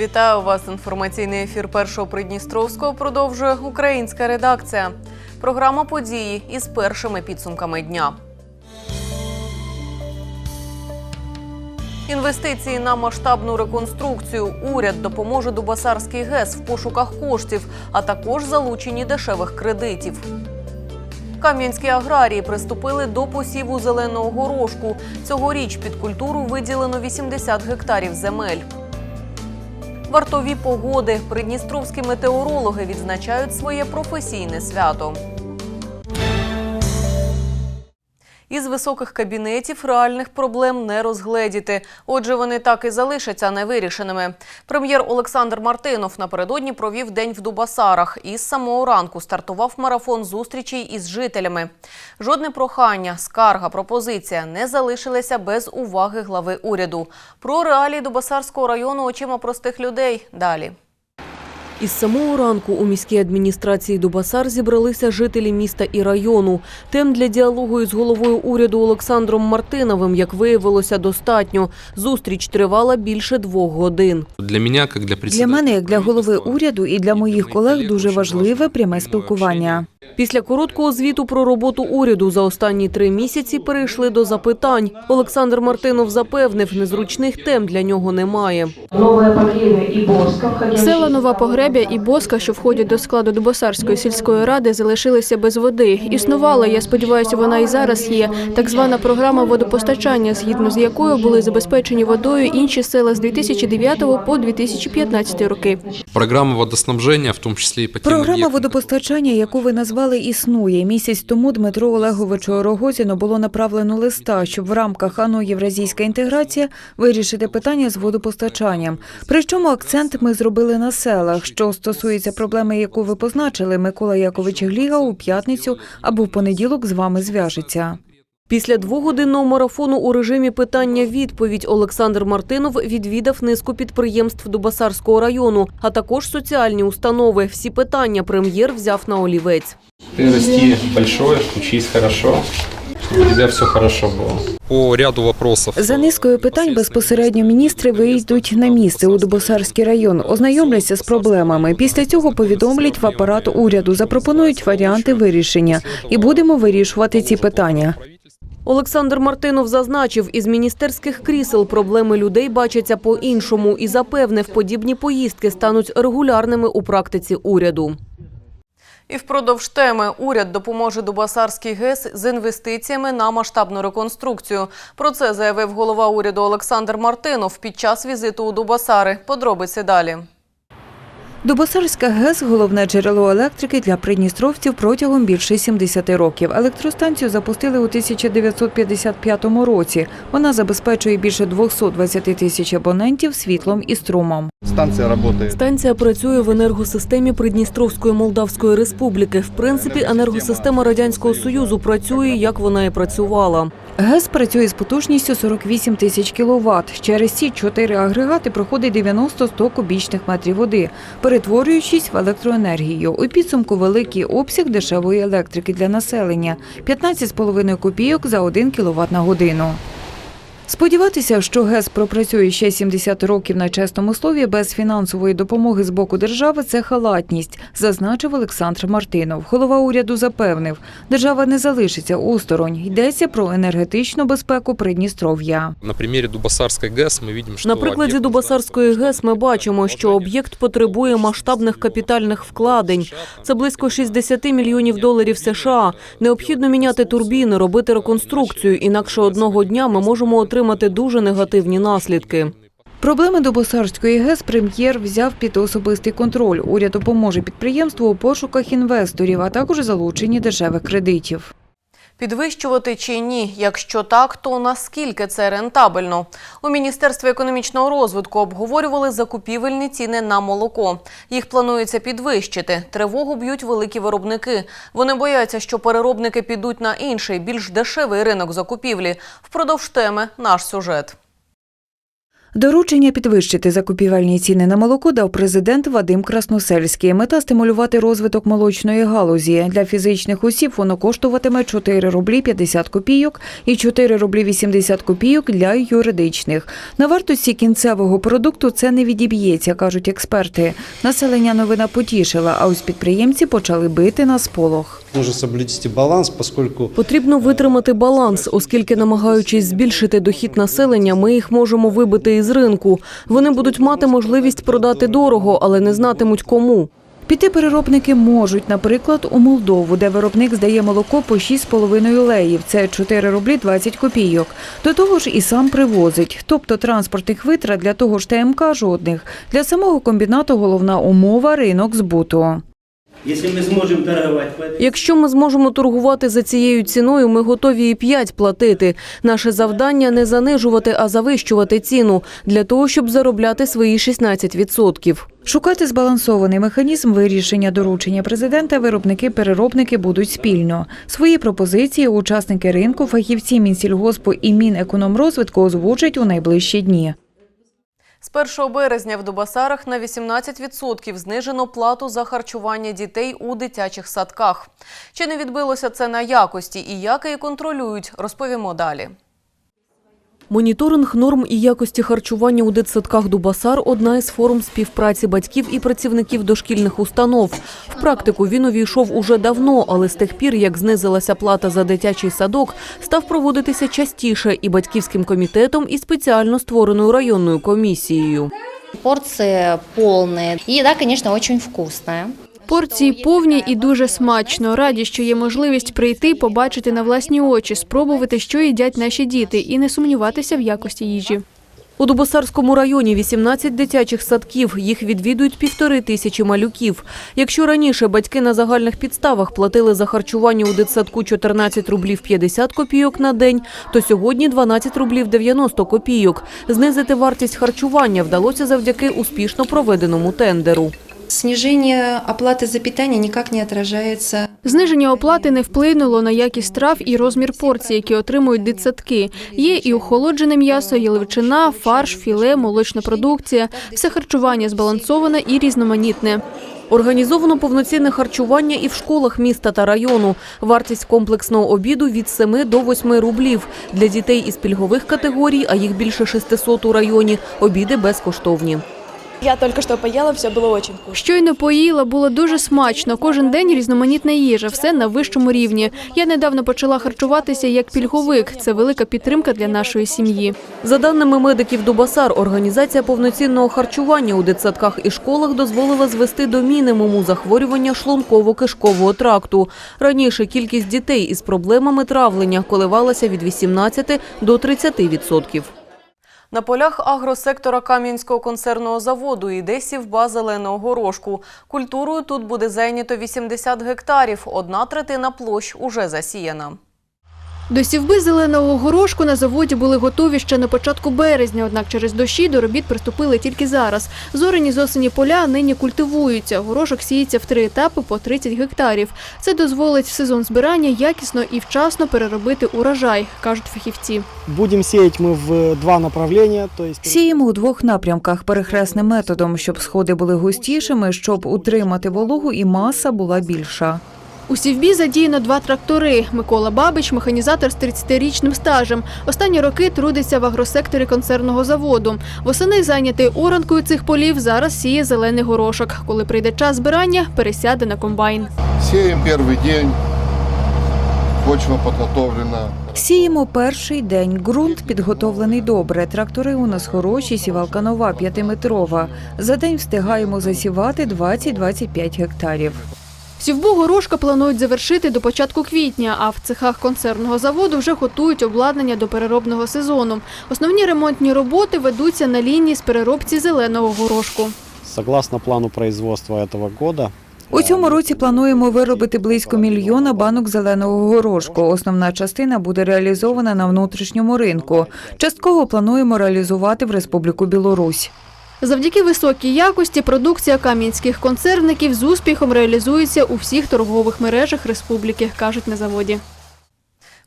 Вітаю вас. Інформаційний ефір першого Придністровського продовжує українська редакція. Програма події із першими підсумками дня. Інвестиції на масштабну реконструкцію. Уряд допоможе Дубасарський ГЕС в пошуках коштів, а також залученні дешевих кредитів. Кам'янські аграрії приступили до посіву зеленого горошку. Цьогоріч під культуру виділено 80 гектарів земель. Вартові погоди. Придністровські метеорологи відзначають своє професійне свято. Із високих кабінетів реальних проблем не розгледіти. Отже, вони так і залишаться невирішеними. Прем'єр Олександр Мартинов напередодні провів день в Дубасарах і з самого ранку стартував марафон зустрічей із жителями. Жодне прохання, скарга, пропозиція не залишилися без уваги глави уряду. Про реалії Дубасарського району очима простих людей. Далі. Із самого ранку у міській адміністрації Дубасар зібралися жителі міста і району. Тем для діалогу із головою уряду Олександром Мартиновим, як виявилося, достатньо. Зустріч тривала більше двох годин. Для мене, як для Для мене, як для голови уряду і для моїх колег, дуже важливе пряме спілкування. Після короткого звіту про роботу уряду за останні три місяці перейшли до запитань. Олександр Мартинов запевнив, незручних тем для нього немає. Села Нова Погребя і Боска, що входять до складу Дубосарської сільської ради, залишилися без води. Існувала, я сподіваюся, вона і зараз є. Так звана програма водопостачання, згідно з якою були забезпечені водою інші села з 2009 по 2015 роки. Програма водоснабження, в тому числі і по Програма водопостачання, яку ви назвали, існує. Місяць тому Дмитро Олеговичу Рогозіну було направлено листа, щоб в рамках АНО Євразійська інтеграція вирішити питання з водопостачанням. Причому акцент ми зробили на селах. Що стосується проблеми, яку ви позначили, Микола Якович Гліга у п'ятницю або в понеділок з вами зв'яжеться. Після двогодинного марафону у режимі питання-відповідь Олександр Мартинов відвідав низку підприємств Дубасарського району, а також соціальні установи. Всі питання прем'єр взяв на олівець. Ты расти большой, учись хорошо, чтобы у тебя все хорошо было. по ряду вопросов. За низкою питань безпосередньо міністри вийдуть на місце у Дубосарський район, ознайомляться з проблемами. Після цього повідомлять в апарат уряду, запропонують варіанти вирішення, і будемо вирішувати ці питання. Олександр Мартинов зазначив, із міністерських крісел проблеми людей бачаться по-іншому і запевнив, подібні поїздки стануть регулярними у практиці уряду. І впродовж теми уряд допоможе Дубасарський ГЕС з інвестиціями на масштабну реконструкцію. Про це заявив голова уряду Олександр Мартинов під час візиту у Дубасари. Подробиці далі. Дубосарська ГЕС – головне джерело електрики для придністровців протягом більше 70 років. Електростанцію запустили у 1955 році. Вона забезпечує більше 220 тисяч абонентів світлом і струмом. Станция работает. Станція працює в енергосистемі Придністровської Молдавської Республіки. В принципі, енергосистема Радянського Союзу працює, як вона і працювала. ГЕС працює з потужністю 48 тисяч кіловат. Через ці чотири агрегати проходить 90-100 кубічних метрів води, перетворюючись в електроенергію. У підсумку великий обсяг дешевої електрики для населення – 15,5 копійок за 1 кіловат на годину. Сподіватися, що ГЕС пропрацює ще 70 років на чесному слові без фінансової допомоги з боку держави – це халатність, зазначив Олександр Мартинов. Голова уряду запевнив, держава не залишиться осторонь. Йдеться про енергетичну безпеку Придністров'я. На примірі Дубасарської ГЕС ми бачимо, що На прикладі Дубасарської ГЕС ми бачимо, що об'єкт потребує масштабних капітальних вкладень. Це близько 60 мільйонів доларів США. Необхідно міняти турбіни, робити реконструкцію. Інакше одного дня ми можемо отримати дуже негативні наслідки. Проблеми до Босарської ГЕС прем'єр взяв під особистий контроль. Уряд допоможе підприємству у пошуках інвесторів, а також залученні дешевих кредитів. Підвищувати чи ні? Якщо так, то наскільки це рентабельно? У Міністерстві економічного розвитку обговорювали закупівельні ціни на молоко. Їх планується підвищити. Тривогу б'ють великі виробники. Вони бояться, що переробники підуть на інший, більш дешевий ринок закупівлі. Впродовж теми наш сюжет. Доручення підвищити закупівельні ціни на молоко дав президент Вадим Красносельський. Мета стимулювати розвиток молочної галузі. Для фізичних осіб воно коштуватиме 4 рублі 50 копійок і 4 рублі 80 копійок для юридичних. На вартості кінцевого продукту це не відіб'ється, кажуть експерти. Населення новина потішила, а ось підприємці почали бити на сполох. Баланс, поскольку Потрібно витримати баланс, оскільки, намагаючись збільшити дохід населення, ми їх можемо вибити із ринку. Вони будуть мати можливість продати дорого, але не знатимуть кому. Піти переробники можуть, наприклад, у Молдову, де виробник здає молоко по 6,5 леїв. Це 4 рублі 20 копійок. До того ж і сам привозить. Тобто транспортних витрат для того ж ТМК жодних. Для самого комбінату головна умова – ринок збуту. Если мы сможем торговать по этой Якщо ми зможемо торгувати за цією ціною, ми готові і 5 платити. Наше завдання не занижувати, а завищувати ціну для того, щоб заробляти свої 16%. Шукати збалансований механізм вирішення доручення президента виробники-переробники будуть спільно. Свої пропозиції учасники ринку, фахівці Мінсільгоспу і Мінекономрозвитку озвучать у найближчі дні. З 1 березня в Дубасарах на 18% знижено плату за харчування дітей у дитячих садках. Чи не відбилося це на якості і як її контролюють, розповімо далі. Моніторинг норм і якості харчування у дитсадках Дубасар – одна із форм співпраці батьків і працівників дошкільних установ. В практику він увійшов уже давно, але з тих пір, як знизилася плата за дитячий садок, став проводитися частіше і батьківським комітетом, і спеціально створеною районною комісією. Порции полные. Еда, конечно, очень вкусная. Порції повні і дуже смачно. Раді, що є можливість прийти, побачити на власні очі, спробувати, що їдять наші діти, і не сумніватися в якості їжі. У Дубосарському районі 18 дитячих садків. Їх відвідують півтори тисячі малюків. Якщо раніше батьки на загальних підставах платили за харчування у дитсадку 14 рублів 50 копійок на день, то сьогодні 12 рублів 90 копійок. Знизити вартість харчування вдалося завдяки успішно проведеному тендеру. Снижение оплаты за питание никак не отражается Зниження оплати не вплинуло на якість страв і розмір порцій, які отримують дитсадки. Є і охолоджене м'ясо, яловичина, фарш, філе, молочна продукція. Все харчування збалансоване і різноманітне. Організовано повноцінне харчування і в школах міста та району. Вартість комплексного обіду від 7 до 8 рублів. Для дітей із пільгових категорій, а їх більше 600 у районі, обіди безкоштовні. Я только что поела, все было очень вкусно. Щойно поїла, було дуже смачно. Кожен день різноманітна їжа, все на вищому рівні. Я недавно почала харчуватися як пільговик. Це велика підтримка для нашої сім'ї. За даними медиків Дубасар, організація повноцінного харчування у дитсадках і школах дозволила звести до мінімуму захворювання шлунково-кишкового тракту. Раніше кількість дітей із проблемами травлення коливалася від 18 до 30 відсотків. На полях агросектора Кам'янського концерного заводу йде сівба зеленого горошку. Культурою тут буде зайнято 80 гектарів. Одна третина площ уже засіяна. До сівби зеленого горошку на заводі були готові ще на початку березня, однак через дощі до робіт приступили тільки зараз. Зорені з осені поля нині культивуються. Горошок сіється в три етапи по 30 гектарів. Це дозволить в сезон збирання якісно і вчасно переробити урожай, кажуть фахівці. Будем сеять мы в два направления, то Сіємо у двох напрямках перехресним методом, щоб сходи були густішими, щоб утримати вологу і маса була більша. У сівбі задіяно два трактори. Микола Бабич – механізатор з 30-річним стажем. Останні роки трудиться в агросекторі концерного заводу. Восени зайнятий оранкою цих полів зараз сіє зелений горошок. Коли прийде час збирання, пересяде на комбайн. Сеем первый день, почва подготовлена. Сіємо перший день. Ґрунт підготовлений добре. Трактори у нас хороші, сівалка нова, п'ятиметрова. За день встигаємо засівати 20-25 гектарів. Сівбу горошка планують завершити до початку квітня, а в цехах концерного заводу вже готують обладнання до переробного сезону. Основні ремонтні роботи ведуться на лінії з переробці зеленого горошку. согласно плану производства этого года, У цьому році плануємо виробити близько мільйона банок зеленого горошку. Основна частина буде реалізована на внутрішньому ринку. Частково плануємо реалізувати в Республіку Білорусь. Завдяки високій якості продукція кам'янських концерників з успіхом реалізується у всіх торгових мережах республіки, кажуть на заводі.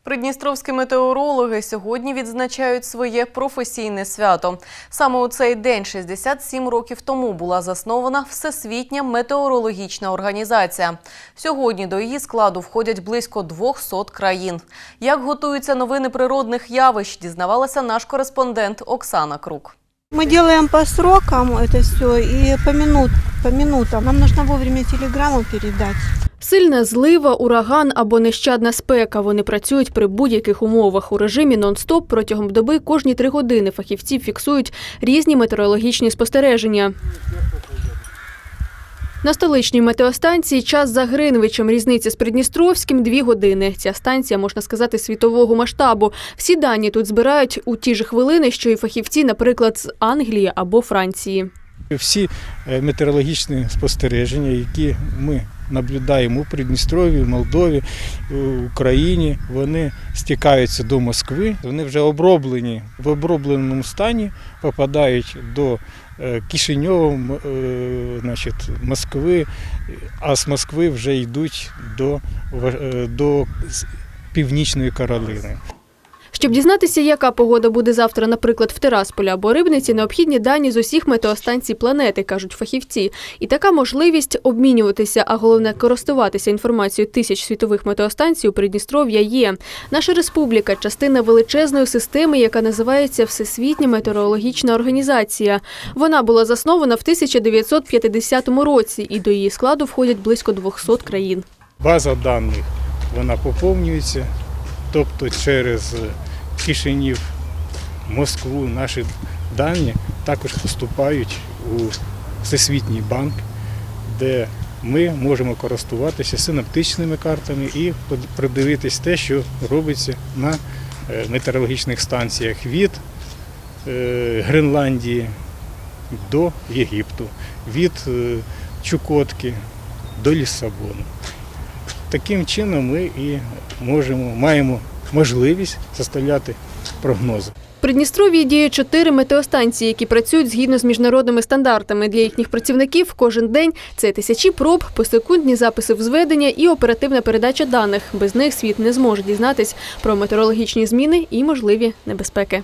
Придністровські метеорологи сьогодні відзначають своє професійне свято. Саме у цей день, 67 років тому, була заснована Всесвітня метеорологічна організація. Сьогодні до її складу входять близько 200 країн. Як готуються новини природних явищ, дізнавалася наш кореспондент Оксана Крук. Мы делаем по срокам это все и по, минут, по минутам. Нам нужно вовремя телеграмму передать. Сильна злива, ураган або нещадна спека. Вони працюють при будь-яких умовах. У режимі нон-стоп протягом доби кожні три години фахівці фіксують різні метеорологічні спостереження. На столичній метеостанції час за Гринвичем. Різниця з Придністровським – дві години. Ця станція, можна сказати, світового масштабу. Всі дані тут збирають у ті ж хвилини, що і фахівці, наприклад, з Англії або Франції. Всі е, метеорологічні спостереження, які ми наблюдаємо у Придністрові, Молдові, Україні, вони стікаються до Москви. Вони вже оброблені в обробленому стані, попадають до е, Кишиньова, м- е, значить, Москви, а з Москви вже йдуть до, е, до Північної Каролини. Щоб дізнатися, яка погода буде завтра, наприклад, в Тирасполі або Рибниці, необхідні дані з усіх метеостанцій планети, кажуть фахівці. І така можливість обмінюватися, а головне користуватися інформацією тисяч світових метеостанцій у Придністров'я є. Наша республіка частина величезної системи, яка називається Всесвітня метеорологічна організація. Вона була заснована в 1950 році, і до її складу входять близько 200 країн. База даних вона поповнюється, тобто через Кишинів, Москву наші дані також поступають у Всесвітній банк, де ми можемо користуватися синаптичними картами і продивитись те, що робиться на е, метеорологічних станціях від е, Гренландії до Єгипту, від е, Чукотки до Лісабону. Таким чином ми і можемо, маємо можливість составляти прогнози. Придністров'ї діє чотири метеостанції, які працюють згідно з міжнародними стандартами. Для їхніх працівників кожен день це тисячі проб, посекундні записи взведення і оперативна передача даних. Без них світ не зможе дізнатись про метеорологічні зміни і можливі небезпеки.